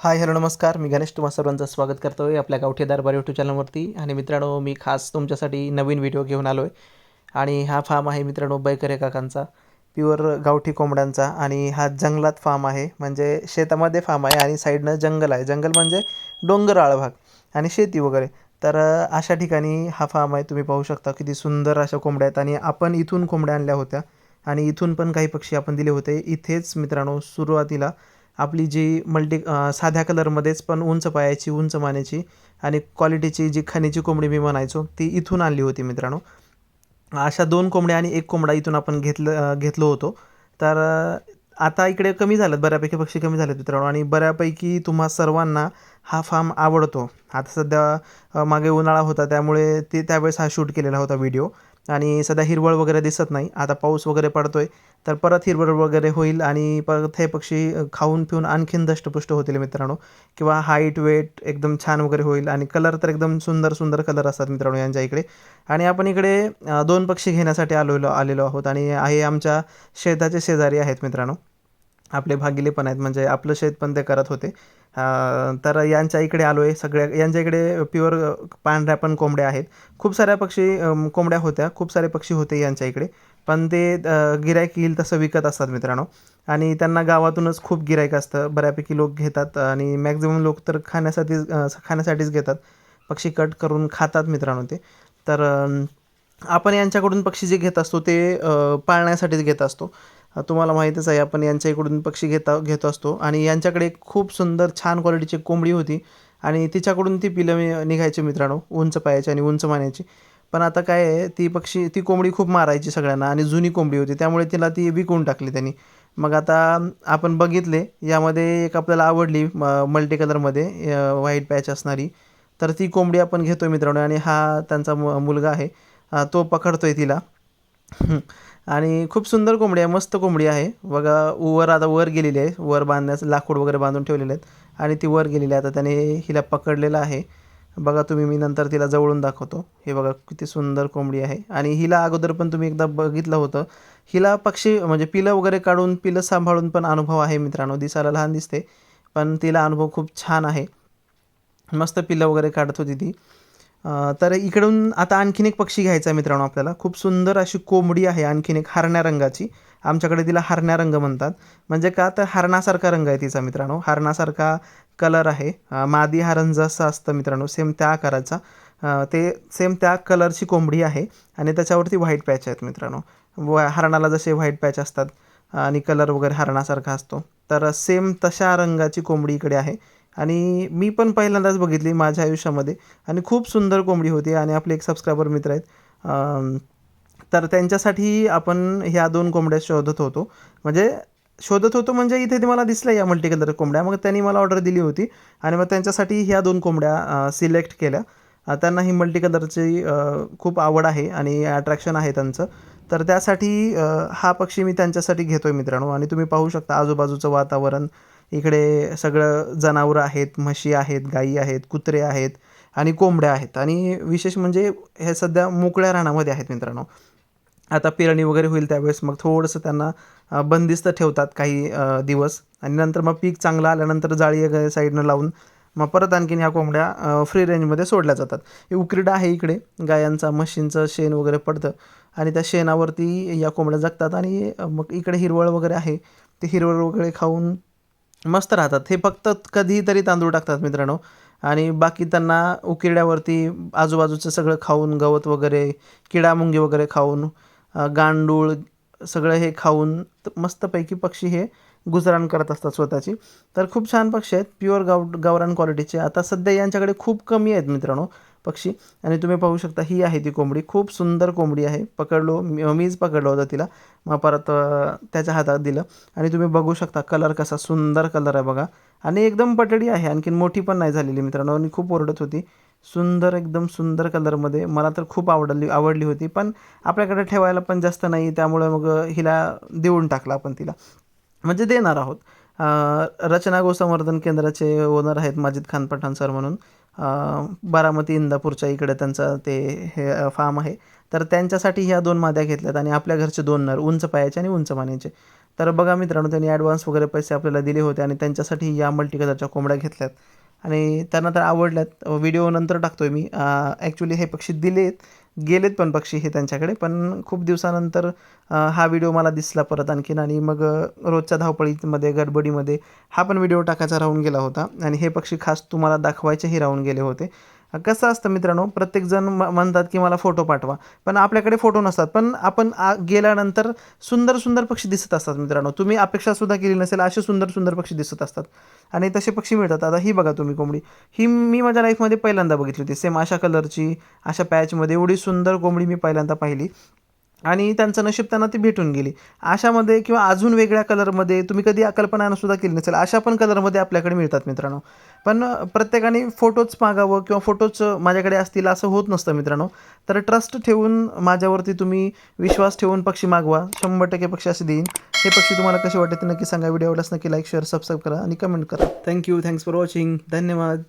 Hi hello नमस्कार. मी गणेश तुम्हा सर्वांचं स्वागत करतो आहे आपल्या गावठी दरबार यूट्यूब चॅनलवरती. आणि मित्रांनो मी खास तुमच्यासाठी नवीन व्हिडिओ घेऊन आलो आहे आणि हा फार्म आहे मित्रांनो बैकरे काकांचा प्युअर गावठी कोंबड्यांचा. आणि हा जंगलात फार्म आहे म्हणजे शेतामध्ये फार्म आहे आणि साईडनं जंगल आहे. जंगल म्हणजे डोंगराळ भाग आणि शेती वगैरे. तर अशा ठिकाणी हा फार्म आहे. तुम्ही पाहू शकता किती सुंदर अशा कोंबड्या आहेत. आणि आपण इथून कोंबड्या आणल्या होत्या. आणि इथून पण काही पक्षी आपण दिले होते. इथेच मित्रांनो सुरुवातीला आपली जी मल्टी साध्या कलरमध्येच पण उंच पायाची उंच मानेची आणि क्वालिटीची जी खाण्याची कोंबडी मी म्हणायचो ती इथून आणली होती मित्रांनो. अशा दोन कोंबड्या आणि एक कोंबडा इथून आपण घेतलं घेतलो होतो. तर आता इकडे कमी झालं बऱ्यापैकी पक्षी कमी झालेत मित्रांनो. आणि बऱ्यापैकी तुम्हा सर्वांना हा फार्म आवडतो. आता सध्या मागे उन्हाळा होता त्यामुळे ते त्यावेळेस हा शूट केलेला होता व्हिडिओ आणि सध्या हिरवळ वगैरे दिसत नाही. आता पाऊस वगैरे पडतो आहे तर परत हिरवळ वगैरे होईल आणि परत हे पक्षी खाऊन पिऊन आणखीन दष्टपुष्ट होतील मित्रांनो. किंवा हाईट वेट एकदम छान वगैरे होईल आणि कलर तर एकदम सुंदर सुंदर कलर असतात मित्रांनो यांच्या इकडे. आणि आपण इकडे दोन पक्षी घेण्यासाठी आलेलो आलेलो आहोत आणि आहे आमच्या शेताचे शेजारी आहेत मित्रांनो. आपले भागिले पण आहेत म्हणजे आपलं शेत पण ते करत होते. तर यांच्या इकडे आलो आहे सगळ्या यांच्या इकडे प्युअर पांढऱ्या पण कोंबड्या आहेत. खूप साऱ्या पक्षी कोंबड्या होत्या खूप सारे पक्षी होते यांच्या इकडे. पण ते गिरायक येईल तसं विकत असतात मित्रांनो. आणि त्यांना गावातूनच खूप गिरायक असतं. बऱ्यापैकी लोक घेतात आणि मॅक्झिमम लोक तर खाण्यासाठीच खाण्यासाठीच घेतात. पक्षी कट करून खातात मित्रांनो ते. तर आपण यांच्याकडून पक्षी जे घेत असतो ते पाळण्यासाठीच घेत असतो. तुम्हाला माहीतच आहे आपण यांच्या इकडून पक्षी घेता घेत असतो. आणि यांच्याकडे खूप सुंदर छान क्वालिटीची कोंबडी होती. आणि तिच्याकडून ती पिलं मी निघायची मित्रांनो उंच पायाची आणि उंच मानायची पण आता काय आहे ती पक्षी ती कोंबडी खूप मारायची सगळ्यांना आणि जुनी कोंबडी होती. त्यामुळे तिला ती विकून टाकली त्यांनी. मग आता आपण बघितले यामध्ये एक आपल्याला आवडली मल्टी कलरमध्ये व्हाईट पॅच असणारी. तर ती कोंबडी आपण घेतो मित्रांनो आणि हा त्यांचा मु मुलगा आहे. तो तो आहे तिला. आणि खूप सुंदर कोंबडी आहे मस्त कोंबडी आहे. बघा वर आता वर गेलेली आहे वर बांधण्याचं लाकूड वगैरे बांधून ठेवलेले आहेत. आणि ती वर गेलेली आहे आता त्याने हिला पकडलेलं आहे. बघा तुम्ही मी नंतर तिला जवळून दाखवतो. हे बघा किती सुंदर कोंबडी आहे. आणि हिला अगोदर पण तुम्ही एकदा बघितलं होतं. हिला पक्षी म्हणजे पिलं वगैरे काढून पिलं सांभाळून पण अनुभव आहे मित्रांनो. दिसायला लहान दिसते पण तिला अनुभव खूप छान आहे. मस्त पिलं वगैरे काढत होती ती. तर इकडून आता आणखीन एक पक्षी घ्यायचा आहे मित्रांनो आपल्याला. खूप सुंदर अशी कोंबडी आहे आणखीन एक हरण्या रंगाची. आमच्याकडे तिला हरण्या रंग म्हणतात. म्हणजे का तर हरणासारखा रंग आहे तिचा मित्रांनो. हरणासारखा कलर आहे. मादी हरण जसं असतं मित्रांनो सेम त्या आकाराचा. ते सेम त्या कलरची कोंबडी आहे आणि त्याच्यावरती व्हाईट पॅच आहेत मित्रांनो. व हरणाला जसे व्हाईट पॅच असतात आणि कलर वगैरे हरणासारखा असतो. तर सेम तशा रंगाची कोंबडी इकडे आहे. आणि मी पण पहिल्यांदाच बघितली माझ्या आयुष्यामध्ये. आणि खूप सुंदर कोंबडी होती आणि आपले एक सबस्क्रायबर मित्र आहेत. तर त्यांच्यासाठी आपण ह्या दोन कोंबड्या शोधत होतो. म्हणजे शोधत होतो म्हणजे इथे ते मला दिसल्या या मल्टी कलर कोंबड्या. मग त्यांनी मला ऑर्डर दिली होती आणि मग त्यांच्यासाठी ह्या दोन कोंबड्या सिलेक्ट केल्या. त्यांना ही मल्टी कलरची खूप आवड आहे आणि अट्रॅक्शन आहे त्यांचं. तर त्यासाठी हा पक्षी मी त्यांच्यासाठी घेतो आहे मित्रांनो. आणि तुम्ही पाहू शकता आजूबाजूचं वातावरण इकडे सगळं जनावरं आहेत म्हशी आहेत गाई आहेत कुत्रे आहेत आणि कोंबड्या आहेत. आणि विशेष म्हणजे हे सध्या मोकळ्या रानामध्ये आहेत मित्रांनो. आता पेरणी वगैरे होईल त्यावेळेस मग थोडंसं त्यांना बंदिस्त ठेवतात काही दिवस. आणि नंतर मग पीक चांगलं आल्यानंतर जाळी वगैरे साईडनं लावून मग परत आणखीन ह्या कोंबड्या फ्री रेंजमध्ये सोडल्या जातात. हे आहे इकडे गायांचा म्हशींचं शेण वगैरे पडतं. आणि त्या शेणावरती या कोंबड्या जगतात. आणि मग इकडे हिरवळ वगैरे आहे. ते हिरवळ वगैरे खाऊन मस्त राहतात. हे फक्त कधीतरी तांदूळ टाकतात मित्रांनो. आणि बाकी त्यांना उकिरड्यावरती आजूबाजूचं सगळं खाऊन गवत वगैरे किडामुंगी वगैरे खाऊन गांडूळ सगळं हे खाऊन मस्तपैकी पक्षी हे गुजराण करत असतात स्वतःची. तर खूप छान पक्षी आहेत. प्युअर गाव गावरान क्वालिटीचे आता सध्या यांच्याकडे खूप कमी आहेत मित्रांनो. पक्षी. आणि तुम्ही पाहू शकता ही आहे ती कोंबडी. खूप सुंदर कोंबडी आहे. पकडलो मीच पकडलो होतं तिला. मग परत त्याच्या हातात दिलं. आणि तुम्ही बघू शकता कलर कसा सुंदर कलर आहे बघा. आणि एकदम पटडी आहे. आणखीन मोठी पण नाही झालेली मित्रांनो. आणि खूप ओरडत होती. सुंदर एकदम सुंदर कलरमध्ये. मला तर खूप आवडली आवडली होती. पण आपल्याकडे ठेवायला पण जास्त नाही. त्यामुळे मग हिला देऊन टाकला आपण तिला. म्हणजे देणार आहोत. रचना गोसंवर्धन केंद्राचे ओनर आहेत माजिद खान पठाण सर म्हणून. बारामती इंदापूरच्या इकडे त्यांचं ते हे फार्म आहे. तर त्यांच्यासाठी ह्या दोन माद्या घेतल्यात आणि आपल्या घरचे दोन नर उंच पायाचे आणि उंच मानेचे. तर बघा मित्रांनो त्यांनी ॲडव्हान्स वगैरे पैसे आपल्याला दिले होते आणि त्यांच्यासाठी या मल्टीकलरच्या कोंबड्या घेतल्यात. आणि त्यांना तर आवडल्यात. व्हिडिओ नंतर टाकतोय मी. ॲक्च्युली हे पक्षी दिलेत. गेलेत पण पक्षी हे त्यांच्याकडे. पण खूप दिवसानंतर हा व्हिडिओ मला दिसला परत आणखीन. आणि मग रोजच्या धावपळीमध्ये गडबडीमध्ये हा पण व्हिडिओ टाकायचा राहून गेला होता. आणि हे पक्षी खास तुम्हाला दाखवायचेही राहून गेले होते. कसं असतं मित्रांनो प्रत्येकजण म म्हणतात की मला फोटो पाठवा. पण आपल्याकडे फोटो नसतात. पण आपण आ गेल्यानंतर सुंदर सुंदर पक्षी दिसत असतात मित्रांनो. तुम्ही अपेक्षासुद्धा केली नसेल असे सुंदर सुंदर पक्षी दिसत असतात. आणि तसे पक्षी मिळतात. आता ही बघा तुम्ही कोंबडी. ही मी माझ्या लाईफमध्ये पहिल्यांदा बघितली होती. सेम अशा कलरची अशा पॅचमध्ये एवढी सुंदर कोंबडी मी पहिल्यांदा पाहिली. आणि त्यांचं नशीब त्यांना ती भेटून गेली. अशामध्ये किंवा अजून वेगळ्या कलरमध्ये तुम्ही कधी कल्पनासुद्धा केली नसेल अशा पण कलरमध्ये आपल्याकडे मिळतात मित्रांनो. पण प्रत्येकाने फोटोच मागावं किंवा फोटोच माझ्याकडे असतील असं होत नसतं मित्रांनो. तर ट्रस्ट ठेवून माझ्यावरती तुम्ही विश्वास ठेवून पक्षी मागवा. शंभर टक्के पक्षी असे देईन. हे पक्षी तुम्हाला कसे वाटते ते नक्की सांगा. व्हिडिओ आवडल्यास नक्की लाईक शेअर सबस्क्राईब करा आणि कमेंट करा. थँक्यू थँक्स फॉर वॉचिंग धन्यवाद.